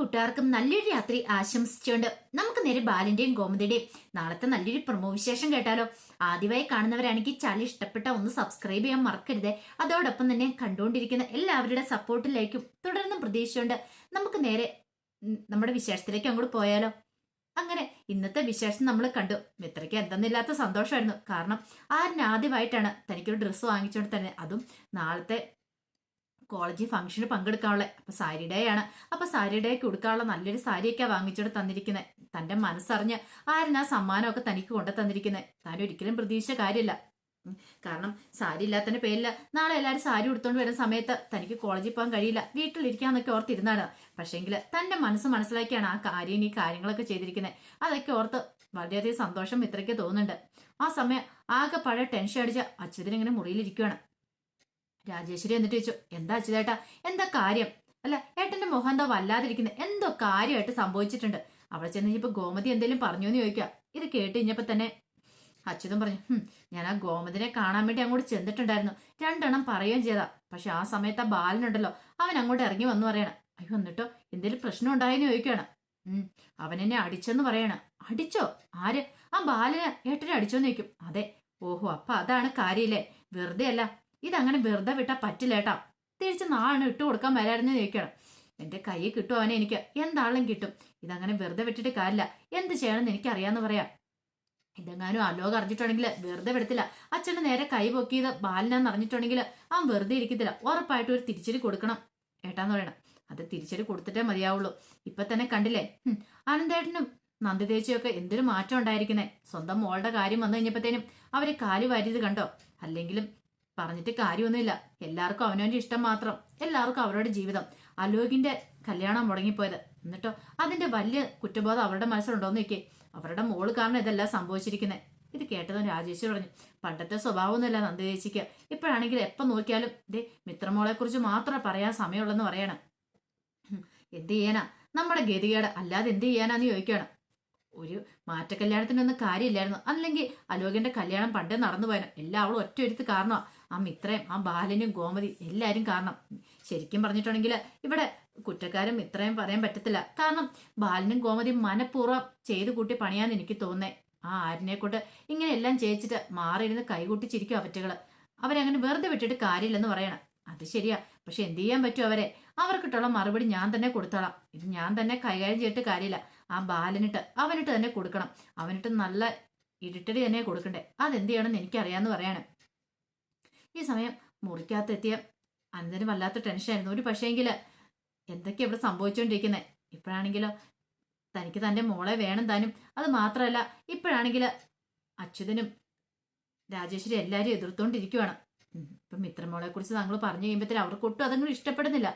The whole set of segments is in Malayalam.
കൂട്ടുകാർക്കും നല്ലൊരു രാത്രി ആശംസിച്ചുകൊണ്ട് നമുക്ക് നേരെ ബാലിന്റെയും ഗോമതിയുടെയും നാളത്തെ നല്ലൊരു പ്രമോ വിശേഷം കേട്ടാലോ. ആദ്യമായി കാണുന്നവരാണെങ്കിൽ ചാനൽ ഇഷ്ടപ്പെട്ട ഒന്ന് സബ്സ്ക്രൈബ് ചെയ്യാൻ മറക്കരുത്. അതോടൊപ്പം തന്നെ കണ്ടുകൊണ്ടിരിക്കുന്ന എല്ലാവരുടെ സപ്പോർട്ടിലേക്കും തുടർന്നും പ്രതീക്ഷിച്ചുകൊണ്ട് നമുക്ക് നേരെ നമ്മുടെ വിശേഷത്തിലേക്ക് അങ്ങോട്ട് പോയാലോ. അങ്ങനെ ഇന്നത്തെ വിശേഷം നമ്മൾ കണ്ടു. മിത്രയ്ക്ക് എന്തെന്നില്ലാത്ത സന്തോഷമായിരുന്നു. കാരണം ആരിന് തനിക്കൊരു ഡ്രസ്സ് വാങ്ങിച്ചുകൊണ്ട് തന്നെ. അതും നാളത്തെ കോളേജിൽ ഫംഗ്ഷന് പങ്കെടുക്കാനുള്ള അപ്പൊ സാരി ഡേ ആണ്. അപ്പൊ സാരി ഡേക്ക് കൊടുക്കാനുള്ള നല്ലൊരു സാരിയൊക്കെ വാങ്ങിച്ചോട് തന്നിരിക്കുന്നത് തന്റെ മനസ്സറിഞ്ഞ് ആരും ആ സമ്മാനമൊക്കെ തനിക്ക് കൊണ്ടു തന്നിരിക്കുന്നത് താൻ ഒരിക്കലും പ്രതീക്ഷിച്ച കാര്യമില്ല. കാരണം സാരി ഇല്ലാത്തതിന്റെ പേരിൽ നാളെ എല്ലാവരും സാരി ഉടുത്തോണ്ട് വരുന്ന സമയത്ത് തനിക്ക് കോളേജിൽ പോകാൻ കഴിയില്ല. വീട്ടിലിരിക്കാന്നൊക്കെ ഓർത്തിരുന്നാണ്. പക്ഷേങ്കിൽ തന്റെ മനസ്സ് മനസ്സിലാക്കിയാണ് ആ കാര്യം ഈ കാര്യങ്ങളൊക്കെ ചെയ്തിരിക്കുന്നത് അതൊക്കെ ഓർത്ത് വളരെയധികം സന്തോഷം ഇത്രയ്ക്ക് തോന്നുന്നുണ്ട്. ആ സമയം ആകെ പഴയ ടെൻഷൻ അടിച്ച അച്യുതനിങ്ങനെ മുറിയിലിരിക്കുകയാണ് രാജേശ്വരി എന്നിട്ട് ചോദിച്ചു എന്താ അച്യുതേട്ടാ എന്താ കാര്യം? അല്ല ഏട്ടന്റെ മുഖം എന്താ വല്ലാതിരിക്കുന്നത് എന്തോ കാര്യമായിട്ട് സംഭവിച്ചിട്ടുണ്ട്. അവിടെ ചെന്ന് കഴിഞ്ഞപ്പോ ഗോമതി എന്തെങ്കിലും പറഞ്ഞു എന്ന് ചോദിക്കുക ഇത് കേട്ട് കഴിഞ്ഞപ്പോ തന്നെ അച്യുതൻ പറഞ്ഞു ഞാൻ ആ ഗോമതിനെ കാണാൻ വേണ്ടി അങ്ങോട്ട് ചെന്നിട്ടുണ്ടായിരുന്നു. രണ്ടെണ്ണം പറയുകയും ചെയ്താ. പക്ഷെ ആ സമയത്ത് ആ ബാലനുണ്ടല്ലോ അവൻ അങ്ങോട്ട് ഇറങ്ങി വന്നു പറയണം അയ്യോ എന്നിട്ടോ? എന്തെങ്കിലും പ്രശ്നം ഉണ്ടായെന്ന് ചോദിക്കുകയാണ് അവൻ എന്നെ അടിച്ചെന്ന് പറയണ. അടിച്ചോ? ആര്? ആ ബാലന് ഏട്ടനെ അടിച്ചോന്ന് ചോദിക്കും. അതെ. ഓഹോ അപ്പൊ അതാണ് കാര്യമില്ലേ വെറുതെ അല്ല ഇതങ്ങനെ വെറുതെ വിട്ടാ പറ്റില്ല ഏട്ടാ തിരിച്ച് നാളെ ഇട്ട് കൊടുക്കാൻ വരായിരുന്നു ചോദിക്കണം എന്റെ കൈ കിട്ടും അവനെ എനിക്ക്. എന്താളും കിട്ടും. ഇതങ്ങനെ വെറുതെ വിട്ടിട്ട് കാര്യമില്ല. എന്ത് ചെയ്യണമെന്ന് എനിക്കറിയാന്ന് പറയാം. ഇതെങ്ങാനും അലോക അറിഞ്ഞിട്ടുണ്ടെങ്കിൽ വെറുതെ വിടത്തില്ല. അച്ഛന് നേരെ കൈ പൊക്കിയത് ബാലിനാന്ന് അറിഞ്ഞിട്ടുണ്ടെങ്കിൽ അവൻ വെറുതെ ഇരിക്കത്തില്ല. ഉറപ്പായിട്ട് ഒരു തിരിച്ചടി കൊടുക്കണം. ഏട്ടാന്ന് പറയണം. അത് തിരിച്ചടി കൊടുത്തിട്ടേ മതിയാവുള്ളൂ. ഇപ്പൊ തന്നെ കണ്ടില്ലേ? അനന്തേട്ടനും ആനന്ദേട്ടനും നന്ദി ദേശിയൊക്കെ എന്തൊരു മാറ്റം ഉണ്ടായിരിക്കുന്നേ. സ്വന്തം മോളുടെ കാര്യം വന്നു കഴിഞ്ഞപ്പോഴത്തേനും അവർ കാലു വാരിയത് കണ്ടോ? അല്ലെങ്കിലും പറഞ്ഞിട്ട് കാര്യമൊന്നുമില്ല. എല്ലാവർക്കും അവനവന്റെ ഇഷ്ടം മാത്രം. എല്ലാവർക്കും അവരുടെ ജീവിതം. അലോകിന്റെ കല്യാണം മുടങ്ങിപ്പോയത്. എന്നിട്ടോ അതിന്റെ വലിയ കുറ്റബോധം അവരുടെ മനസ്സിലുണ്ടോന്ന് നോക്കിയേ. അവരുടെ മോൾ കാരണം ഇതെല്ലാം സംഭവിച്ചിരിക്കുന്നത് ഇത് കേട്ടതും രാജേഷ് പറഞ്ഞു പണ്ടത്തെ സ്വഭാവമൊന്നുമില്ല നന്ദി ചേച്ചിക്ക്. ഇപ്പോഴാണെങ്കിൽ എപ്പം നോക്കിയാലും ദേ മിത്രമോളെ കുറിച്ച് മാത്രമേ പറയാൻ സമയമുള്ളെന്ന് പറയണം. എന്ത് ചെയ്യാനാ? നമ്മുടെ ഗതികേട്. അല്ലാതെ എന്ത് ചെയ്യാനാന്ന് ചോദിക്കുകയാണ് ഒരു മാറ്റ കല്യാണത്തിനൊന്നും കാര്യമില്ലായിരുന്നു. അല്ലെങ്കിൽ അലോകന്റെ കല്യാണം പണ്ടേ നടന്നു പോയാലും എല്ലാവളും ഒറ്റ ഒരുത്ത് കാരണമാണ് ആ മിത്രയും ആ ബാലനും ഗോമതി എല്ലാരും കാരണം. ശരിക്കും പറഞ്ഞിട്ടുണ്ടെങ്കിൽ ഇവിടെ കുറ്റക്കാരും ഇത്രയും പറയാൻ പറ്റത്തില്ല. കാരണം ബാലനും ഗോമതിയും മനഃപൂർവം ചെയ്തു കൂട്ടി പണിയാന്ന് എനിക്ക് തോന്നേ ആ ആരിനെ കൊണ്ട് ഇങ്ങനെ എല്ലാം ചെയ്യിച്ചിട്ട് മാറിയിരുന്ന് കൈകൂട്ടിച്ചിരിക്കും അവറ്റകൾ. അവരങ്ങനെ വെറുതെ വിട്ടിട്ട് കാര്യമില്ലെന്ന് പറയണം. അത് ശരിയാ. പക്ഷെ എന്ത് ചെയ്യാൻ പറ്റും അവരെ? അവർക്കിട്ടുള്ള മറുപടി ഞാൻ തന്നെ കൊടുത്തോളാം. ഇത് ഞാൻ തന്നെ കൈകാര്യം ചെയ്തിട്ട് കാര്യമില്ല. ആ ബാലനിട്ട് അവനിട്ട് തന്നെ കൊടുക്കണം. അവനിട്ട് നല്ല ഇരുട്ടടി തന്നെ കൊടുക്കണ്ടേ? അതെന്ത് ചെയ്യണമെന്ന് എനിക്കറിയാന്ന് പറയാണ്. ഈ സമയം മുറിക്കകത്ത് എത്തിയ അനന്തന് വല്ലാത്ത ടെൻഷനായിരുന്നു ഒരു പക്ഷേങ്കിൽ എന്തൊക്കെയാ ഇവിടെ സംഭവിച്ചുകൊണ്ടിരിക്കുന്നത് ഇപ്പോഴാണെങ്കിലോ തനിക്ക് തന്റെ മോളെ വേണം താനും. അത് മാത്രമല്ല ഇപ്പോഴാണെങ്കിൽ അച്യുതനും രാജേശ്വരി എല്ലാവരും എതിർത്തോണ്ടിരിക്കുവാണ്. ഇപ്പം മിത്രമോളെ കുറിച്ച് താങ്കൾ പറഞ്ഞു കഴിയുമ്പോഴത്തേനും അവർക്ക് ഒട്ടും അതങ്ങനെ ഇഷ്ടപ്പെടുന്നില്ല.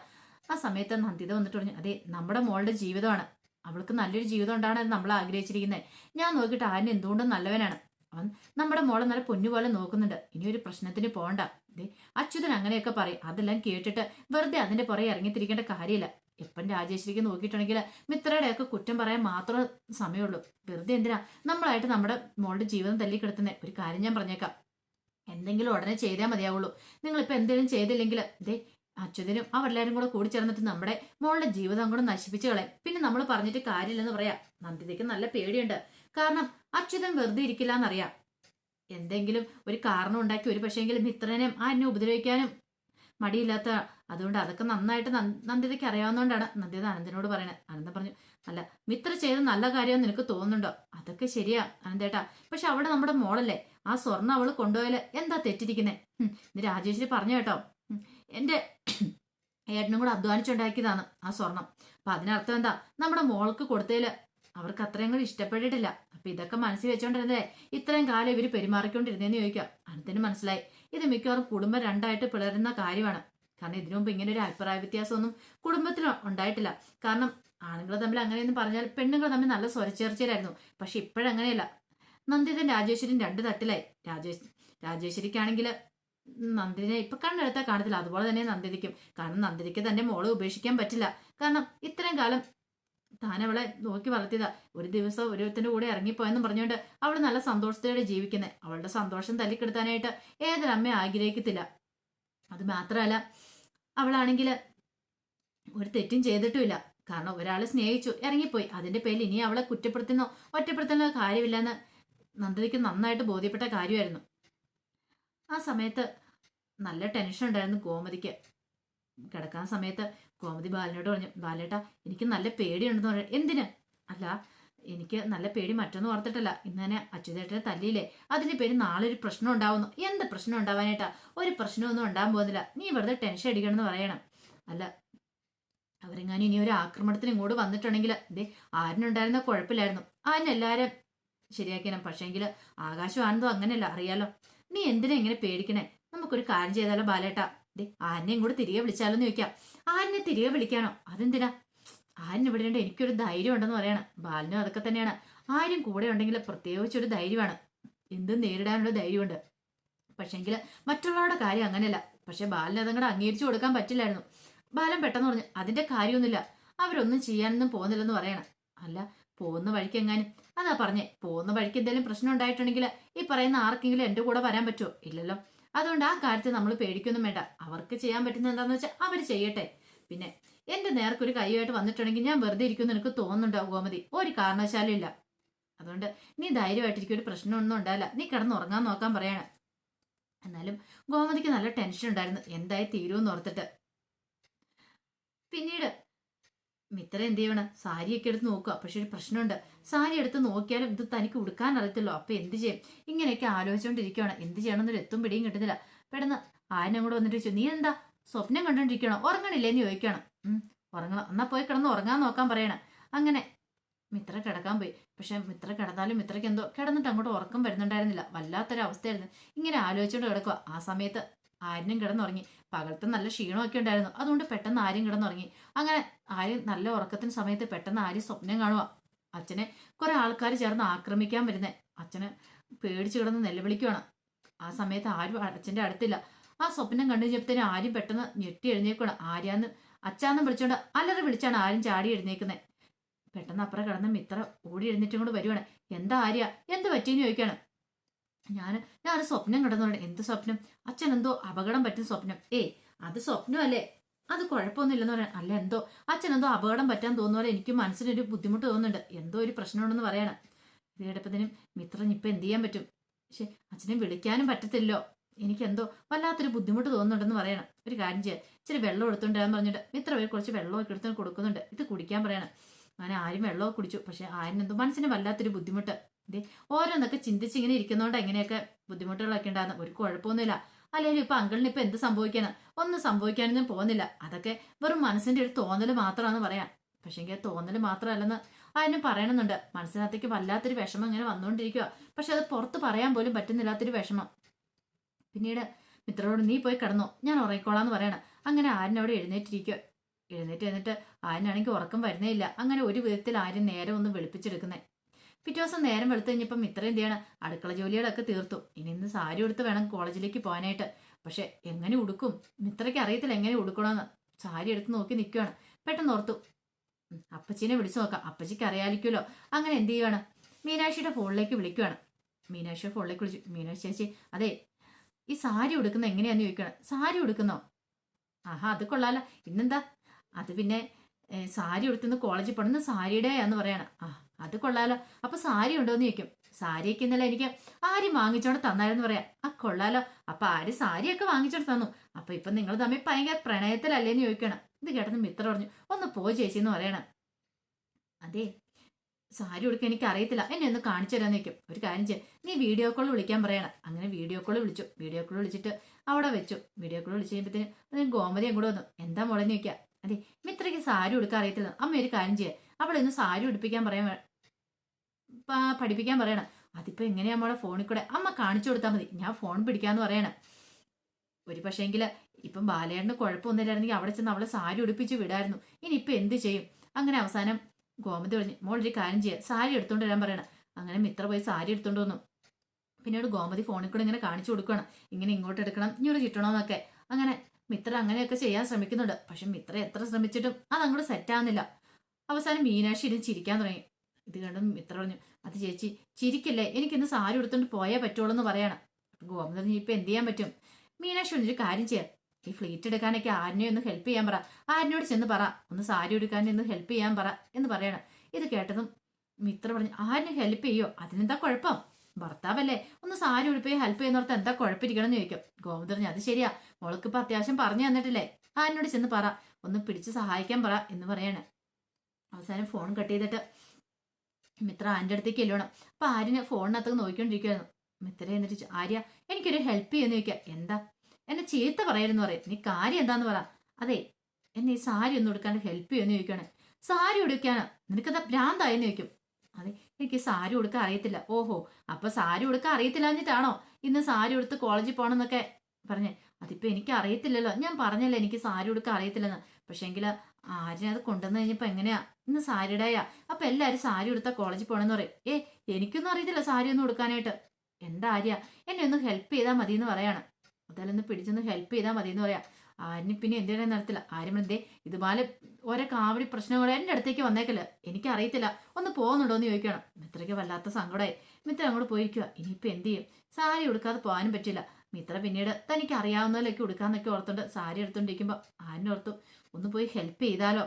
ആ സമയത്ത് നന്ദിത വന്നിട്ട് പറഞ്ഞു അതെ നമ്മുടെ മോളുടെ ജീവിതമാണ്. അവൾക്ക് നല്ലൊരു ജീവിതം ഉണ്ടാണെന്ന് നമ്മൾ ആഗ്രഹിച്ചിരിക്കുന്നത് ഞാൻ നോക്കിയിട്ട് ആരും എന്തുകൊണ്ടും നല്ലവനാണ്. അവൻ നമ്മുടെ മോളെ നല്ല പൊന്നുപോലെ നോക്കുന്നുണ്ട്. ഇനി ഒരു പ്രശ്നത്തിന് പോകണ്ട ദേ അച്യുതൻ അങ്ങനെയൊക്കെ പറയും. അതെല്ലാം കേട്ടിട്ട് വെറുതെ അതിന്റെ പുറകെ ഇറങ്ങിത്തിരിക്കേണ്ട കാര്യമില്ല. എപ്പം രാജേശ്വരിക്ക് നോക്കിയിട്ടുണ്ടെങ്കിൽ മിത്രയുടെയൊക്കെ കുറ്റം പറയാൻ മാത്രമേ സമയമുള്ളൂ. വെറുതെ എന്തിനാ നമ്മളായിട്ട് നമ്മുടെ മോളുടെ ജീവിതം തല്ലിക്കെടുത്തുന്ന ഒരു കാര്യം ഞാൻ പറഞ്ഞേക്കാം. എന്തെങ്കിലും ഉടനെ ചെയ്താൽ മതിയാവുള്ളൂ. നിങ്ങളിപ്പോൾ എന്തെങ്കിലും ചെയ്തില്ലെങ്കിൽ ദേ അച്യുതനും അവരെല്ലാരും കൂടെ കൂടി ചേർന്നിട്ട് നമ്മുടെ മോളുടെ ജീവിതം കൂടെ നശിപ്പിച്ചു കളയും. പിന്നെ നമ്മൾ പറഞ്ഞിട്ട് കാര്യമില്ലെന്ന് പറയാം. നന്ദിതയ്ക്ക് നല്ല പേടിയുണ്ട്. കാരണം അച്യുതൻ വെറുതെ ഇരിക്കില്ല എന്നറിയാം എന്തെങ്കിലും ഒരു കാരണം ഉണ്ടാക്കി ഒരു പക്ഷേങ്കിലും മിത്രനെയും ആ എന്നെ ഉപദ്രവിക്കാനും മടിയില്ലാത്ത അതുകൊണ്ട് അതൊക്കെ നന്നായിട്ട് നന്ദ- നന്ദിതയ്ക്ക് അറിയാവുന്നതുകൊണ്ടാണ് നന്ദിത അനന്തനോട് പറയുന്നത് അനന്ത പറഞ്ഞു അല്ല മിത്ര ചെയ്ത നല്ല കാര്യം നിനക്ക് തോന്നുന്നുണ്ടോ? അതൊക്കെ ശരിയാ അനന്തേട്ടാ. പക്ഷെ അവിടെ നമ്മുടെ മോളല്ലേ? ആ സ്വർണം അവൾ കൊണ്ടുപോയാൽ എന്താ തെറ്റിരിക്കുന്നേ? ഇത് രാജേശ്വരി പറഞ്ഞു കേട്ടോ. എന്റെ ഏട്ടനും കൂടെ അധ്വാനിച്ചുണ്ടാക്കിയതാണ് ആ സ്വർണം അപ്പൊ അതിനർത്ഥം എന്താ? നമ്മുടെ മോൾക്ക് കൊടുത്തതിൽ അവർക്ക് അത്രയും കൂടി ഇഷ്ടപ്പെട്ടിട്ടില്ല. അപ്പൊ ഇതൊക്കെ മനസ്സിൽ വെച്ചോണ്ടിരുന്നേ ഇത്രയും കാലം ഇവർ പെരുമാറിക്കൊണ്ടിരുന്നതെന്ന് ചോദിക്കാം. അനത്തിന് മനസ്സിലായി. ഇത് മിക്കവാറും കുടുംബം രണ്ടായിട്ട് പിളരുന്ന കാര്യമാണ്. കാരണം ഇതിനു മുമ്പ് ഇങ്ങനെ ഒരു അഭിപ്രായ വ്യത്യാസമൊന്നും കുടുംബത്തിൽ ഉണ്ടായിട്ടില്ല. കാരണം ആണുങ്ങൾ തമ്മിൽ അങ്ങനെയെന്ന് പറഞ്ഞാൽ പെണ്ണുങ്ങൾ തമ്മിൽ നല്ല സ്വരച്ചേർച്ചയിലായിരുന്നു. പക്ഷെ ഇപ്പോഴങ്ങനെയല്ല നന്ദിതൻ രാജേശ്വരിയും രണ്ട് തട്ടിലായി. രാജേഷ് രാജേശ്വരിക്കാണെങ്കിൽ നന്ദിനെ ഇപ്പൊ കണ്ടെടുത്താൽ കാണത്തില്ല. അതുപോലെ തന്നെ നന്ദിതിക്കും കാരണം നന്ദിതിക്ക് തന്റെ മോളെ ഉപേക്ഷിക്കാൻ പറ്റില്ല. കാരണം ഇത്രയും കാലം താൻ അവളെ നോക്കി വളർത്തിയതാ. ഒരു ദിവസം ഒരുത്തിന്റെ കൂടെ ഇറങ്ങിപ്പോയെന്നും പറഞ്ഞുകൊണ്ട് അവൾ നല്ല സന്തോഷത്തോടെ ജീവിക്കുന്നത് അവളുടെ സന്തോഷം തല്ലിക്കെടുത്താനായിട്ട് ഏതൊരമ്മ ആഗ്രഹിക്കത്തില്ല. അത് മാത്രമല്ല അവളാണെങ്കിൽ ഒരു തെറ്റും ചെയ്തിട്ടുമില്ല. കാരണം ഒരാളെ സ്നേഹിച്ചു ഇറങ്ങിപ്പോയി. അതിന്റെ പേരിൽ ഇനി അവളെ കുറ്റപ്പെടുത്തുന്നോ ഒറ്റപ്പെടുത്തുന്ന കാര്യമില്ലെന്ന് നന്ദിനിക്ക് നന്നായിട്ട് ബോധ്യപ്പെട്ട കാര്യമായിരുന്നു. ആ സമയത്ത് നല്ല ടെൻഷൻ ഉണ്ടായിരുന്നു ഗോമതിക്ക്. കിടക്കാൻ സമയത്ത് ഗോമതി ബാലനോട് പറഞ്ഞു ബാലേട്ടാ എനിക്ക് നല്ല പേടിയുണ്ടെന്ന് പറഞ്ഞു എന്തിന്? അല്ല എനിക്ക് നല്ല പേടി മറ്റൊന്നും ഓർത്തിട്ടല്ല. ഇന്ന് തന്നെ അച്യുതേട്ടനെ തല്ലിയില്ലേ? അതിന്റെ പേര് നാളെ ഒരു പ്രശ്നം ഉണ്ടാവുന്നു. എന്ത് പ്രശ്നം ഉണ്ടാവാനായിട്ടാ? ഒരു പ്രശ്നമൊന്നും ഉണ്ടാകാൻ പോകുന്നില്ല. നീ വെറുതെ ടെൻഷൻ അടിക്കണം എന്ന് പറയണം. അല്ല അവരെങ്ങാനും ഇനി ഒരു ആക്രമണത്തിന് ഇങ്ങോട്ട് വന്നിട്ടുണ്ടെങ്കിൽ ഇതേ ആരിനുണ്ടായിരുന്ന കുഴപ്പമില്ലായിരുന്നു. ആരിനെല്ലാരും ശരിയാക്കിയാണ് പക്ഷേങ്കിൽ ആകാശമാണെന്നോ അങ്ങനെയല്ല അറിയാലോ? നീ എന്തിനാ ഇങ്ങനെ പേടിക്കണേ? നമുക്കൊരു കാര്യം ചെയ്താലോ ബാലേട്ടാ? ദേ ആരിനെയും കൂടെ തിരികെ വിളിച്ചാലോ എന്ന് ചോദിക്കാം. ആനെ തിരികെ വിളിക്കാനോ? അതെന്തിനാ? ആരിന് ഇവിടെ ഉണ്ട് എനിക്കൊരു ധൈര്യം ഉണ്ടെന്ന് പറയണം. ബാലനും അതൊക്കെ തന്നെയാണ്. ആരും കൂടെ ഉണ്ടെങ്കിൽ പ്രത്യേകിച്ച് ഒരു ധൈര്യമാണ്. എന്തും നേരിടാനുള്ള ധൈര്യമുണ്ട്. പക്ഷെങ്കിൽ മറ്റുള്ളവരുടെ കാര്യം അങ്ങനെയല്ല. പക്ഷെ ബാലിന് അതങ്ങടെ അംഗീകരിച്ചു കൊടുക്കാൻ പറ്റില്ലായിരുന്നു. ബാലൻ പെട്ടെന്ന് പറഞ്ഞു അതിന്റെ കാര്യമൊന്നുമില്ല. അവരൊന്നും ചെയ്യാനൊന്നും പോകുന്നില്ലെന്ന് പറയണം. അല്ല പോകുന്ന വഴിക്ക് എങ്ങാനും? അതാ പറഞ്ഞേ പോകുന്ന വഴിക്ക് എന്തെങ്കിലും പ്രശ്നം ഉണ്ടായിട്ടുണ്ടെങ്കിൽ ഈ പറയുന്ന ആർക്കെങ്കിലും എന്റെ കൂടെ വരാൻ പറ്റുമോ ഇല്ലല്ലോ. അതുകൊണ്ട് ആ കാര്യത്തിൽ നമ്മൾ പേടിക്കൊന്നും വേണ്ട. അവർക്ക് ചെയ്യാൻ പറ്റുന്ന എന്താന്ന് വെച്ചാൽ അവർ ചെയ്യട്ടെ. പിന്നെ എന്റെ നേർക്കൊരു കൈയുമായിട്ട് വന്നിട്ടുണ്ടെങ്കിൽ ഞാൻ വെറുതെ ഇരിക്കുമെന്ന് എനിക്ക് തോന്നുന്നുണ്ടോ ഗോമതി? ഒരു കാരണവശാലും ഇല്ല. അതുകൊണ്ട് നീ ധൈര്യമായിട്ടിരിക്കും ഒരു പ്രശ്നമൊന്നും ഉണ്ടാവില്ല. നീ കിടന്നുറങ്ങാൻ നോക്കാൻ പറയണം. എന്നാലും ഗോമതിക്ക് നല്ല ടെൻഷൻ ഉണ്ടായിരുന്നു. എന്തായി തീരുമെന്ന് ഓർത്തിട്ട്. പിന്നീട് മിത്ര എന്ത് ചെയ്യണം? സാരിയൊക്കെ എടുത്ത് നോക്കുക. പക്ഷെ ഒരു പ്രശ്നമുണ്ട്. സാരി എടുത്ത് നോക്കിയാലും ഇത് തനിക്ക് ഉടുക്കാൻ അറിയത്തില്ലോ. അപ്പൊ എന്ത് ചെയ്യും? ഇങ്ങനെയൊക്കെ ആലോചിച്ചുകൊണ്ടിരിക്കുകയാണ് എന്ത് ചെയ്യണമെന്നൊരു എത്തും പിടിയും കിട്ടുന്നില്ല. പെട്ടെന്ന് ആരും കൂടെ വന്നിട്ട് ചോദിച്ചു നീ എന്താ? സ്വപ്നം കണ്ടോണ്ടിരിക്കണോ ഉറങ്ങണില്ലേന്ന് ചോദിക്കണം ഉം ഉറങ്ങണം. എന്നാ പോയി കിടന്ന് ഉറങ്ങാൻ നോക്കാൻ പറയണം. അങ്ങനെ മിത്ര കിടക്കാൻ പോയി. പക്ഷെ മിത്ര കിടന്നാലും മിത്രക്ക് എന്തോ കിടന്നിട്ട് അങ്ങോട്ട് ഉറക്കം വരുന്നുണ്ടായിരുന്നില്ല. വല്ലാത്തൊരു അവസ്ഥയായിരുന്നു ഇങ്ങനെ ആലോചിച്ചുകൊണ്ട് കിടക്കുക ആ സമയത്ത് ആര്യനും കിടന്നുറങ്ങി. പകലത്തെ നല്ല ക്ഷീണമൊക്കെ ഉണ്ടായിരുന്നു. അതുകൊണ്ട് പെട്ടെന്ന് ആര്യം കിടന്നുറങ്ങി. അങ്ങനെ ആര്യം നല്ല ഉറക്കത്തിന് സമയത്ത് പെട്ടെന്ന് ആര്യം സ്വപ്നം കാണുക. അച്ഛനെ കുറെ ആൾക്കാർ ചേർന്ന് ആക്രമിക്കാൻ വരുന്നേ. അച്ഛനെ പേടിച്ചു കിടന്ന് നിലവിളിക്കുവാണ് ആ സമയത്ത് ആരും അച്ഛന്റെ അടുത്തില്ല. ആ സ്വപ്നം കണ്ടു കഴിഞ്ഞപ്പോഴത്തേനും ആര്യം പെട്ടെന്ന് ഞെട്ടി എഴുന്നേക്കണം ആര്യാന്ന് അച്ഛാന്ന് വിളിച്ചോണ്ട് അല്ലറ വിളിച്ചാണ് ആരും ചാടി എഴുന്നേക്കുന്നത് പെട്ടെന്ന് അപ്പുറം കിടന്ന് മിത്ര ഓടി എഴുന്നേറ്റും കൊണ്ട് വരുവാണ്. എന്താ ആര്യ? എന്ത് പറ്റിയെന്ന് ചോദിക്കാണ്. ഞാൻ ഞാൻ സ്വപ്നം കിടന്നോണ്ട് എന്ത് സ്വപ്നം? അച്ഛൻ എന്തോ അപകടം പറ്റുന്ന സ്വപ്നം. ഏയ് അത് സ്വപ്നമല്ലേ? അത് കുഴപ്പമൊന്നുമില്ലെന്ന് പറയാൻ അല്ല എന്തോ അച്ഛൻ എന്തോ അപകടം പറ്റാൻ തോന്നുന്ന പോലെ എനിക്ക് മനസ്സിനൊരു ബുദ്ധിമുട്ട് തോന്നുന്നുണ്ട്. എന്തോ ഒരു പ്രശ്നമുണ്ടെന്ന് പറയണം. ഇത് കേട്ടപ്പത്തിനും മിത്രൻ ഇപ്പൊ എന്ത് ചെയ്യാൻ പറ്റും? പക്ഷെ അച്ഛനെ വിളിക്കാനും പറ്റത്തില്ലോ എനിക്ക് എന്തോ വല്ലാത്തൊരു ബുദ്ധിമുട്ട് തോന്നുന്നുണ്ടെന്ന് പറയണം. ഒരു കാര്യം ചെയ്യാം. ഇച്ചിരി വെള്ളം എടുത്തുണ്ടെന്ന് പറഞ്ഞിട്ട് മിത്ര പേര് കുറച്ച് വെള്ളമൊക്കെ എടുത്ത് കൊടുക്കുന്നുണ്ട്. ഇത് കുടിക്കാൻ പറയണം. അങ്ങനെ ആരും വെള്ളമൊക്കെ കുടിച്ചു. പക്ഷെ ആരും എന്തോ മനസ്സിന് വല്ലാത്തൊരു ബുദ്ധിമുട്ട്. ഇത് ഓരോന്നൊക്കെ ചിന്തിച്ച് ഇങ്ങനെ ഇരിക്കുന്നതുകൊണ്ട് എങ്ങനെയൊക്കെ ബുദ്ധിമുട്ടുകളൊക്കെ ഉണ്ടാകുന്ന ഒരു കുഴപ്പമൊന്നുമില്ല. അല്ലെങ്കിൽ ഇപ്പൊ അങ്കിളിന് ഇപ്പൊ എന്ത് സംഭവിക്കാനാ ഒന്നും സംഭവിക്കാനൊന്നും പോകുന്നില്ല. അതൊക്കെ വെറും മനസ്സിന്റെ ഒരു തോന്നൽ മാത്രമാണെന്ന് പറയാം. പക്ഷെങ്കിൽ തോന്നൽ മാത്രമല്ലെന്ന് അതിനും പറയണമെന്നുണ്ട് മനസ്സിനകത്തേക്ക് വല്ലാത്തൊരു വിഷമം ഇങ്ങനെ വന്നുകൊണ്ടിരിക്കുക പക്ഷെ അത് പുറത്ത് പറയാൻ പോലും പറ്റുന്നില്ലാത്തൊരു വിഷമം. പിന്നീട് മിത്രനോട് നീ പോയി കിടന്നോ. ഞാൻ ഉറങ്ങിക്കോളാന്ന് പറയണം. അങ്ങനെ ആരനവിടെ എഴുന്നേറ്റിരിക്കുക എഴുന്നേറ്റ് എന്നിട്ട് ആരനാണെങ്കിൽ ഉറക്കം വരുന്നേ ഇല്ല. അങ്ങനെ ഒരു വിധത്തിൽ ആരും നേരെ ഒന്ന് വെളുപ്പിച്ചെടുക്കുന്നേ. പിറ്റേ ദിവസം നേരം വെളുത്ത് കഴിഞ്ഞപ്പം ഇത്രയും എന്ത് ചെയ്യണം അടുക്കള ജോലികളൊക്കെ തീർത്തു. ഇനി ഇന്ന് സാരി ഉടുത്ത് വേണം കോളേജിലേക്ക് പോകാനായിട്ട്. പക്ഷെ എങ്ങനെ ഉടുക്കും? മിത്രയ്ക്ക് അറിയത്തില്ല എങ്ങനെ ഉടുക്കണമെന്ന്. സാരി എടുത്ത് നോക്കി നിൽക്കുകയാണ് പെട്ടെന്ന് ഓർത്തു. അപ്പച്ചീനെ വിളിച്ചു നോക്കാം. അപ്പച്ചിക്ക് അറിയാലിക്കുമല്ലോ അങ്ങനെ എന്ത് ചെയ്യുവാണ്? മീനാക്ഷിയുടെ ഫോണിലേക്ക് വിളിക്കുവാണ്. മീനാക്ഷിയുടെ ഫോണിലേക്ക് വിളിച്ചു. മീനാക്ഷി ചേച്ചി അതെ ഈ സാരി ഉടുക്കുന്ന എങ്ങനെയാന്ന് ചോദിക്കണം സാരി ഉടുക്കുന്നോ? ആഹാ അത് കൊള്ളാല്ല ഇന്നെന്താ? അത് പിന്നെ സാരി ഉടുത്തുനിന്ന് കോളേജിൽ പോണെന്ന് സാരിയുടെ എന്ന് പറയണം. ആ അത് കൊള്ളാലോ. അപ്പൊ സാരി ഉണ്ടോന്ന് ചോദിക്കും. സാരിയൊക്കെ ഇന്നലെ എനിക്ക് ആരും വാങ്ങിച്ചോണ്ട് തന്നായിരുന്നു പറയാം. ആ കൊള്ളാലോ. അപ്പൊ ആര് സാരിയൊക്കെ വാങ്ങിച്ചോണ്ട് തന്നു. അപ്പൊ ഇപ്പൊ നിങ്ങൾ തമ്മിൽ ഭയങ്കര പ്രണയത്തിലല്ലേന്ന് ചോദിക്കണം. ഇത് കേട്ടെന്ന് മിത്ര പറഞ്ഞു ഒന്ന് പോ ചേച്ചി എന്ന് പറയണം. അതെ സാരി ഉടുക്കാൻ എനിക്ക് അറിയത്തില്ല. എന്നെ ഒന്ന് കാണിച്ചു തരാന്ന് നിൽക്കും ഒരു കാര്യം ചെയ്യാം. നീ വീഡിയോ കോൾ വിളിക്കാൻ പറയണം. അങ്ങനെ വീഡിയോ കോൾ വിളിച്ചു. വീഡിയോ കോൾ വിളിച്ചിട്ട് അവിടെ വെച്ചു. വീഡിയോ കോൾ വിളിച്ച് കഴിയുമ്പോഴത്തേനും അതിന് ഗോമതി അങ്ങോട്ട് വന്നു. എന്താ മുളഞ്ഞ് നിൽക്കുക അതെ മിത്രയ്ക്ക് സാരി ഉടുക്കാൻ അറിയത്തില്ല. അമ്മ ഒരു കാര്യം ചെയ്യാം. അവളെ ഇന്ന് സാരി ഉടുപ്പിക്കാൻ പറയാൻ പഠിപ്പിക്കാൻ പറയണം. അതിപ്പോ എങ്ങനെയാ മോളെ ഫോണിൽ കൂടെ? അമ്മ കാണിച്ചു കൊടുത്താൽ മതി. ഞാൻ ഫോൺ പിടിക്കാന്ന് പറയണം. ഒരു പക്ഷേങ്കിൽ ഇപ്പം ബാലയേട്ടന് കുഴപ്പമൊന്നുമില്ലായിരുന്നെങ്കിൽ അവിടെ ചെന്ന് അവളെ സാരി ഉടുപ്പിച്ച് വിടായിരുന്നു. ഇനി ഇപ്പൊ എന്ത് ചെയ്യും? അങ്ങനെ അവസാനം ഗോമതി പറഞ്ഞു മോൾ ഒരു കാര്യം ചെയ്യുക സാരി എടുത്തോണ്ട് വരാൻ പറയണം. അങ്ങനെ മിത്ര പോയി സാരി എടുത്തോണ്ട് വന്നു. പിന്നീട് ഗോമതി ഫോണിൽ കൂടെ ഇങ്ങനെ കാണിച്ചു കൊടുക്കണം ഇങ്ങനെ ഇങ്ങോട്ട് എടുക്കണം. ഇങ്ങോട്ട് ചുറ്റണമെന്നൊക്കെ അങ്ങനെ മിത്ര അങ്ങനെയൊക്കെ ചെയ്യാൻ ശ്രമിക്കുന്നുണ്ട്. പക്ഷെ മിത്ര എത്ര ശ്രമിച്ചിട്ടും അത് അങ്ങോട്ട് സെറ്റ് ആവുന്നില്ല. അവസാനം മീനാക്ഷി ഇരുന്ന് ചിരിക്കാൻ തുടങ്ങി. ഇത് കണ്ടും മിത്ര പറഞ്ഞു അത് ചേച്ചി ചിരിക്കല്ലേ? എനിക്കിന്ന് സാരി എടുത്തോണ്ട് പോയേ പറ്റുള്ളൂ എന്ന് പറയണം ഗോമതി ഇപ്പം ഇപ്പൊ എന്ത് ചെയ്യാൻ പറ്റും? മീനാക്ഷി പറഞ്ഞൊരു കാര്യം ചെയ്യാം. ഈ ഫ്ലീറ്റ് എടുക്കാനൊക്കെ ആരിനെ ഒന്ന് ഹെൽപ്പ് ചെയ്യാൻ പറ. ആരിനോട് ചെന്ന് പറ. ഒന്ന് സാരി എടുക്കാൻ ഒന്ന് ഹെൽപ്പ് ചെയ്യാൻ പറ എന്ന് പറയണം. ഇത് കേട്ടതും മിത്ര പറഞ്ഞു ആരിനെ ഹെൽപ്പ് ചെയ്യോ? അതിനെന്താ കുഴപ്പം? ഭർത്താവല്ലേ ഒന്ന് സാരി ഉടുപ്പേ ഹെൽപ്പ് ചെയ്യുന്നോർത്ത് എന്താ കുഴപ്പമിരിക്കണം എന്ന് ചോദിക്കും. ഗോമതി പറഞ്ഞു അത് ശരിയാ. മോൾക്ക് ഇപ്പൊ അത്യാവശ്യം പറഞ്ഞു തന്നിട്ടില്ലേ. ആരിനോട് ചെന്ന് പറ. ഒന്ന് പിടിച്ച് സഹായിക്കാൻ പറ എന്ന് പറയാണ്. അവസാനം ഫോൺ കട്ട് ചെയ്തിട്ട് മിത്ര ആന്റെ അടുത്തേക്ക് ചെല്ലണം അപ്പൊ ആര്യനെ ഫോണിനകത്ത് നോക്കിക്കൊണ്ടിരിക്കുവായിരുന്നു. മിത്ര എന്നിട്ട് ആര്യ എനിക്കൊരു ഹെൽപ്പ് ചെയ്യുന്ന ചോദിക്കുക എന്താ? എന്നെ ചീത്ത പറയരുന്ന് പറയും. നീ കാര്യം എന്താന്ന് പറ. അതെ എന്നെ ഈ സാരി ഒന്നും എടുക്കാണ്ട് ഹെൽപ്പ് ചെയ്യുമെന്ന് ചോദിക്കുകയാണ് സാരി ഉടുക്കാനാ? നിനക്കത് ഭ്രാന്തായെന്ന് ചോദിക്കും. അതെ എനിക്ക് സാരി ഉടുക്കാൻ അറിയത്തില്ല. ഓഹോ അപ്പൊ സാരി ഉടുക്കാൻ അറിയത്തില്ല എന്നിട്ടാണോ ഇന്ന് സാരി ഉടുത്ത് കോളേജിൽ പോകണമെന്നൊക്കെ പറഞ്ഞേ. അതിപ്പോ എനിക്ക് അറിയത്തില്ലല്ലോ. ഞാൻ പറഞ്ഞല്ലേ എനിക്ക് സാരി ഉടുക്കാൻ അറിയത്തില്ലെന്ന്. പക്ഷെങ്കിൽ ആര്യനെ അത് കൊണ്ടുവന്ന് കഴിഞ്ഞപ്പോ എങ്ങനെയാ? ഇന്ന് സാരിയുടെയാ അപ്പൊ എല്ലാരും സാരി ഉടുത്ത കോളേജിൽ പോണെന്ന് പറയും. ഏ എനിക്കൊന്നും അറിയത്തില്ല സാരി ഒന്നും ഉടുക്കാനായിട്ട്. എന്താ ആര്യ? എന്നെ ഒന്ന് ഹെൽപ്പ് ചെയ്താൽ മതി എന്ന് പറയാണ് ഒന്ന് പിടിച്ചൊന്ന് ഹെൽപ്പ് ചെയ്താൽ മതി എന്ന് പറയാം. ആര്യന് പിന്നെ എന്തിനാ നടത്തില്ല? ആര്യം എന്തേ ഇതുപോലെ ഓരോ കാവടി പ്രശ്നങ്ങൾ എന്റെ അടുത്തേക്ക് വന്നേക്കല്ല. എനിക്ക് അറിയത്തില്ല ഒന്ന് പോകുന്നുണ്ടോ എന്ന് ചോദിക്കണം മിത്രയ്ക്ക് വല്ലാത്ത സങ്കടമായി മിത്ര അങ്ങോട്ട് പോയിരിക്കുക ഇനിയിപ്പോൾ എന്ത് ചെയ്യും? സാരി ഉടുക്കാതെ പോകാനും പറ്റില്ല. മിത്ര പിന്നീട് തനിക്ക് അറിയാവുന്നതിലൊക്കെ കൊടുക്കാന്നൊക്കെ ഓർത്തുണ്ട് സാരി എടുത്തോണ്ടിരിക്കുമ്പോൾ ആരിനോർത്തു ഒന്ന് പോയി ഹെൽപ്പ് ചെയ്താലോ?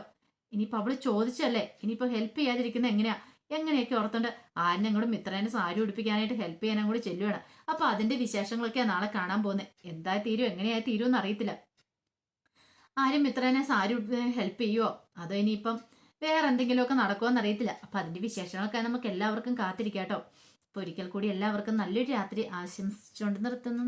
ഇനിയിപ്പോൾ അവൾ ചോദിച്ചല്ലേ? ഇനിയിപ്പോൾ ഹെൽപ്പ് ചെയ്യാതിരിക്കുന്ന എങ്ങനെയാ? എങ്ങനെയൊക്കെ ഓർത്തുണ്ട് ആരിനെ അങ്ങോട്ട് മിത്രേനെ സാരി ഉടുപ്പിക്കാനായിട്ട് ഹെൽപ്പ് ചെയ്യാനും കൂടി ചെല്ലുവാണ്. അപ്പൊ അതിന്റെ വിശേഷങ്ങളൊക്കെ നാളെ കാണാൻ പോകുന്നത് എന്താ തീരും? എങ്ങനെയായി തീരും എന്ന് അറിയത്തില്ല ആരും മിത്രേനെ സാരി ഹെൽപ്പ് ചെയ്യുവോ? അതോ ഇനിയിപ്പം വേറെ എന്തെങ്കിലുമൊക്കെ നടക്കുമോ എന്നറിയത്തില്ല. അപ്പൊ അതിന്റെ വിശേഷങ്ങളൊക്കെ നമുക്ക് എല്ലാവർക്കും കാത്തിരിക്കാട്ടോ അപ്പൊ ഒരിക്കൽ കൂടി എല്ലാവർക്കും നല്ലൊരു രാത്രി ആശംസിച്ചുകൊണ്ട് നിർത്തുന്നു.